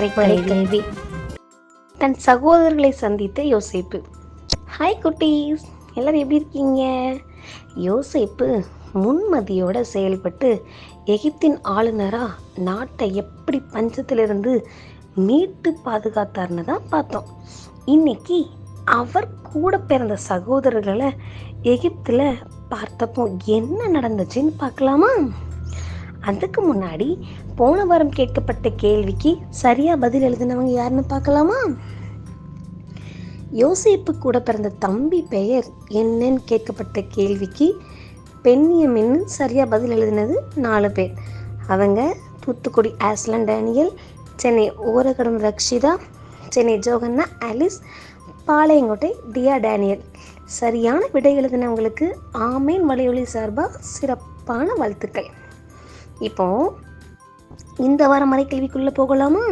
மறைக்கல்வி தன் சகோதரர்களை சந்தித்த யோசேப்பு. ஹாய் குட்டீஸ். எல்லாரும் எப்படி இருக்கீங்க? யோசேப்பு முன்மதியோட செயல்பட்டு எகிப்தின் ஆளுநரா நாட்டை எப்படி பஞ்சத்திலிருந்து மீட்டு பாதுகாத்தார்னு தான் பார்த்தோம். இன்னைக்கு அவர் கூட பிறந்த சகோதரர்களை எகிப்தில் பார்த்தப்போ என்ன நடந்துச்சுன்னு பார்க்கலாமா? அதுக்கு முன்னாடி போன வாரம் கேட்கப்பட்ட கேள்விக்கு சரியா பதில் எழுதினவங்க யாருன்னு பார்க்கலாமா? யோசிப்பு கூட பிறந்த தம்பி பெயர் என்னன்னு கேட்கப்பட்ட கேள்விக்கு பெண்ணியமின்னு சரியா பதில் எழுதினது நாலு பேர். அவங்க Thoothukudi Aslan Daniel Chennai Oragadam Rakshitha Chennai Johanna Alice Palayamkottai Dia Daniel. சரியான விடை எழுதினவங்களுக்கு ஆமேன் வலையொலி சார்பாக சிறப்பான வாழ்த்துக்கள். இப்போ இந்த வாரம் மறைக்கல்விக்குள்ளே போகலாமா?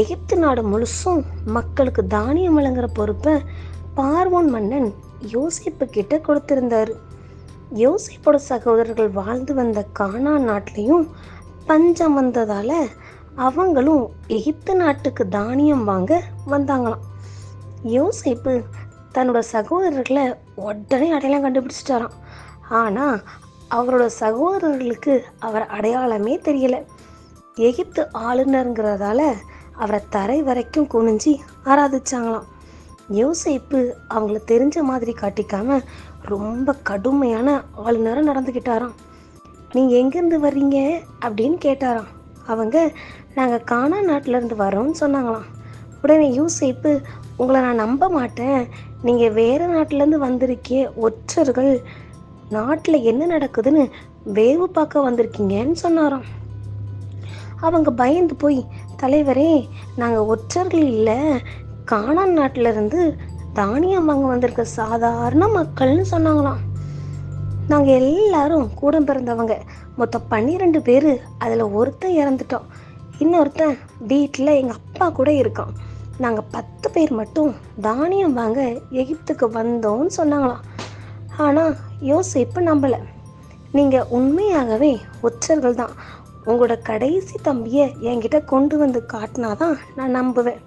எகிப்து நாடு முழுசும் மக்களுக்கு தானியம் வழங்குற பொறுப்பை பார்வோன் மன்னன் யோசிப்பு கிட்ட கொடுத்திருந்தார். யோசிப்போட சகோதரர்கள் வாழ்ந்து வந்த கானா நாட்டிலையும் பஞ்சம் வந்ததால அவங்களும் எகிப்து நாட்டுக்கு தானியம் வாங்க வந்தாங்களாம். யோசிப்பு தன்னோட சகோதரர்களை உடனே அடையாளம் கண்டுபிடிச்சிட்டாராம். ஆனால் அவரோட சகோதரர்களுக்கு அவர் அடையாளமே தெரியல. எகிப்து ஆளுநருங்கிறதால அவரை தரை வரைக்கும் குனிஞ்சி ஆராதிச்சாங்களாம். யோசிப்பு அவங்கள தெரிஞ்ச மாதிரி காட்டிக்காம ரொம்ப கடுமையான ஆளுநராக நடந்துக்கிட்டாராம் நீங்கள் எங்கேருந்து வர்றீங்க? அப்படின்னு கேட்டாராம். அவங்க நாங்கள் கானா நாட்டிலேருந்து வரோம்னு சொன்னாங்களாம். உடனே யூசைப்பு உங்களை நான் நம்ப மாட்டேன். நீங்கள் வேறு நாட்டிலேருந்து வந்திருக்கே ஒற்றர்கள் நாட்டில் என்ன நடக்குதுன்னு வேவு பார்க்க வந்திருக்கீங்கன்னு சொன்னாராம். அவங்க பயந்து போய் தலைவரே நாங்கள் ஒற்றர்கள் இல்லை. காணான் நாட்டிலிருந்து தானியம் வாங்க வந்திருக்க சாதாரண மக்கள்னு சொன்னாங்களாம். நாங்கள் எல்லாரும் கூட பிறந்தவங்க. மொத்தம் பன்னிரெண்டு பேர் அதில் ஒருத்தன் இறந்துட்டோம். இன்னொருத்தன் வீட்டில் எங்கள் அப்பா கூட இருக்கான். நாங்கள் பத்து பேர் மட்டும் தானியம் வாங்க எகிப்துக்கு வந்தோம்னு சொன்னாங்களாம். ஆனால் யோசிப்பு நம்பலை. நீங்கள் உண்மையாகவே ஒற்றர்கள் தான். உங்களோட கடைசி தம்பியை என்கிட்ட கொண்டு வந்து காட்டினா தான் நான் நம்புவேன்.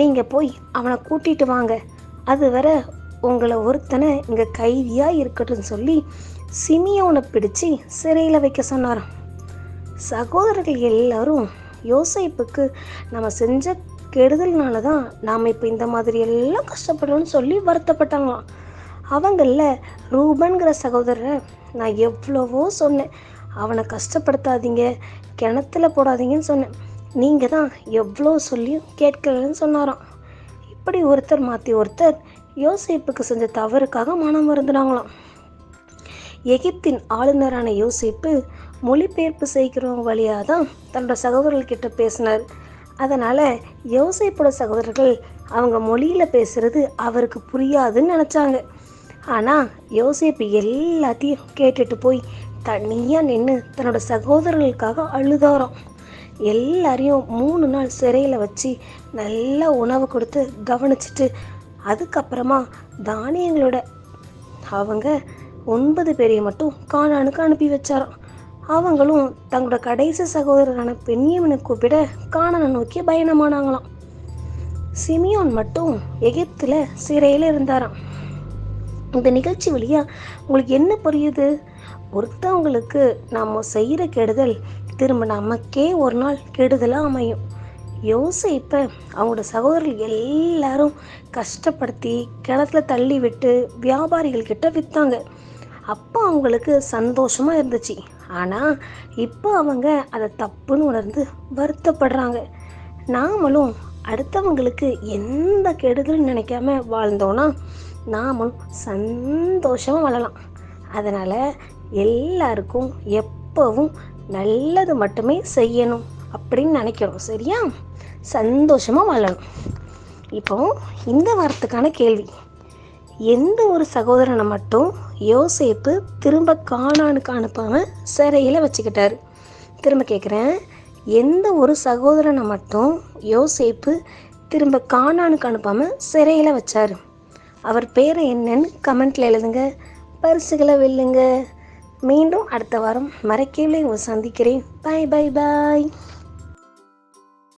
நீங்கள் போய் அவனை கூட்டிகிட்டு வாங்க. அது வர உங்களை ஒருத்தனை இங்கே கைதியாக இருக்கட்டும்னு சொல்லி சிமியோனை பிடிச்சு சிறையில் வைக்க சொன்னாராம். சகோதரர்கள் எல்லாரும் யோசிப்புக்கு நம்ம செஞ்ச கெடுதல்னால தான் நாம் இப்போ இந்த மாதிரி எல்லாம் கஷ்டப்படுறோம்னு சொல்லி வருத்தப்பட்டாங்களாம். அவங்களில் ரூபன்கிற சகோதரரை நான் எவ்வளவோ சொன்னேன். அவனை கஷ்டப்படுத்தாதீங்க கிணத்துல போடாதீங்கன்னு சொன்னேன். நீங்கள் தான் எவ்வளோ சொல்லியும் கேட்கலன்னு சொன்னாராம். இப்படி ஒருத்தர் மாற்றி ஒருத்தர் யோசிப்புக்கு செஞ்ச தவறுக்காக மனம் மருந்துனாங்களாம் எகிப்தின் ஆளுநரான யோசிப்பு மொழிபெயர்ப்பு செய்கிறவங்க வழியாக தான் தன்னோட சகோதரர்கிட்ட பேசினார். அதனால் யோசிப்போட சகோதரர்கள் அவங்க மொழியில் பேசுகிறது அவருக்கு புரியாதுன்னு நினச்சாங்க. ஆனால் யோசிப்பு எல்லாத்தையும் கேட்டுட்டு போய் தனியாக நின்று தன்னோட சகோதரர்களுக்காக அழுதாராம். எல்லாரையும் மூணு நாள் சிறையில் வச்சு நல்லா உணவு கொடுத்து கவனிச்சிட்டு அதுக்கப்புறமா தானியங்களோட அவங்க ஒன்பது பேரையும் மட்டும் காணானுக்கு அனுப்பி வச்சாராம். அவங்களும் தங்களோட கடைசி சகோதரரான பெண்ணியவனை கூப்பிட காணானை நோக்கி பயணமானாங்களாம். சிமியோன் மட்டும் எகிப்தில் சிறையில் இருந்தாராம். இந்த நிகழ்ச்சி வழியா உங்களுக்கு என்ன புரியுது? ஒருத்தவங்களுக்கு நாம் செய்கிற கெடுதல் திரும்ப நமக்கே ஒரு நாள் கெடுதலாக அமையும். யோசிப்ப அவங்களோட சகோதரர்கள் எல்லாரும் கஷ்டப்படுத்தி கிணத்துல தள்ளி விட்டு வியாபாரிகள் கிட்ட விற்றாங்க அப்போ அவங்களுக்கு சந்தோஷமாக இருந்துச்சு. ஆனால் இப்போ அவங்க அதை தப்புன்னு உணர்ந்து வருத்தப்படுறாங்க. நாமளும் அடுத்தவங்களுக்கு எந்த கெடுதலும் நினைக்காம வாழ்ந்தோன்னா நாமும் சந்தோஷமாக வாழலாம். அதனால் எல்லாருக்கும் எப்போவும் நல்லது மட்டுமே செய்யணும் அப்படின்னு நினைக்கணும் சரியா? சந்தோஷமாக வாழணும். இப்போ இந்த வாரத்துக்கான கேள்வி. எந்த ஒரு சகோதரனை மட்டும் யோசேப்பு திரும்ப காணானுக்கு அனுப்பாமல் சிறையில் வச்சுக்கிட்டாரு. திரும்ப கேட்குறேன் எந்த ஒரு சகோதரனை மட்டும் யோசேப்பு திரும்ப காணானுக்கு அனுப்பாமல் சிறையில் வச்சாரு? அவர் பேர் என்னன்னு கமெண்ட்டில் எழுதுங்க. பரிசுகளை வெல்லுங்க. மீண்டும் அடுத்த வாரம் மறைக்கவில்லை உங்களை சந்திக்கிறேன். பாய் பாய் பாய்